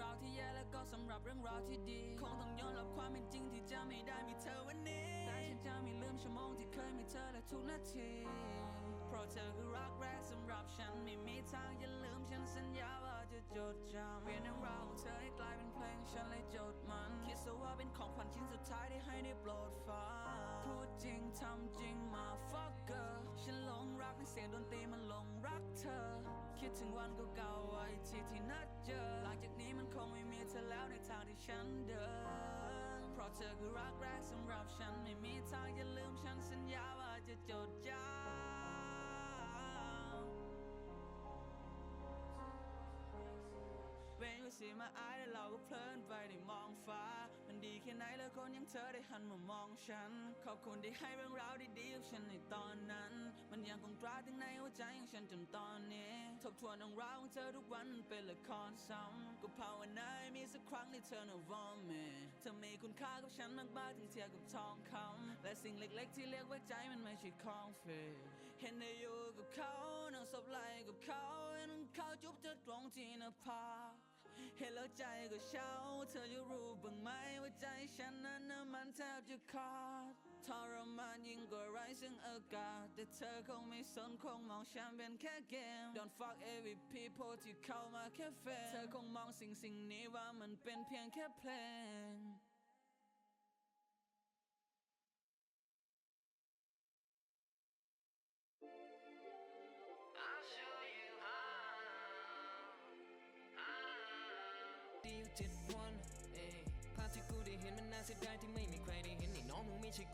รื่องราวที่แย่และก็สำหรับเรื่องราวที่ดี คงต้องยอมรับความเป็นจริงที่จะไม่ได้มีเธอวันนี้ แต่ฉันจะไม่ลืมชั่วโมงที่เคยมีเธอและทุกนาที เพราะเธอคือรักแรกสำหรับฉันไม่มีทางอย่าลืมฉันสัญญาว่าจะจดจำเปลี่ยนเรื่องราวของเธอให้กลายเป็นเพลงฉันเลยจดมัน คิดซะว่าเป็นของขวัญชิ้นสุดท้ายที่ให้ได้โปรดฟังพูดจริงทำจริงมา fucker ฉันหลงรักในเสียงดนตรีมันหลงรักเธอ คิดถึงวันเก่าๆไว้ ฉันเดิน เพราะเธอคือรักแรกสำหรับฉันไม่มีทางจะลืมฉันสัญญาว่าจะจดจำเว้นไว้สีมาอายแล้วเราก็เพลินไปได้มอง ไหนแล้วคนอยังเธอได้หันมามองฉัน ขอบคุณที่ให้เรื่องราวดีๆกับฉันในตอนนั้น มันยังคงตราถึงในหัวใจของฉันจนตอนนี้ ทบทวนเรื่องราวของเธอทุกวันเป็นละครซ้ำก็ภาวนาให้มีสักครั้งที่เธอน่ะวอมเมเธอมีคุณค่ากับฉันมากมากๆถึงเทียบกับทองคำและสิ่งเล็กๆ ที่เรียกว่าใจมันไม่ใช่ของเฟยเห็นได้อยู่กับเขานั่งสบไหลกับเขาเห็นเขาจุบเธอตรงที่หน้าผาก เห็นแล้วใจก็เช้า เธอจะรู้บ้างไหมว่าใจฉันนั้นน้ำมันแทบจะขาดทรมานยิ่งกว่าไรซึ่งอากาศแต่เธอคงไม่สนคงมองฉันเป็นแค่เกม Don't fuck every people ที่เข้ามาแค่แฟนเธอคงมองสิ่งสิ่งนี้ว่ามันเป็นเพียงแค่เพลง จ็ดวันเอ้ยภาพที่กูได้เห็นมันน่าเสียดายที่ไม่มีใครได้เห็นนี่น้องมึงไม่ใช่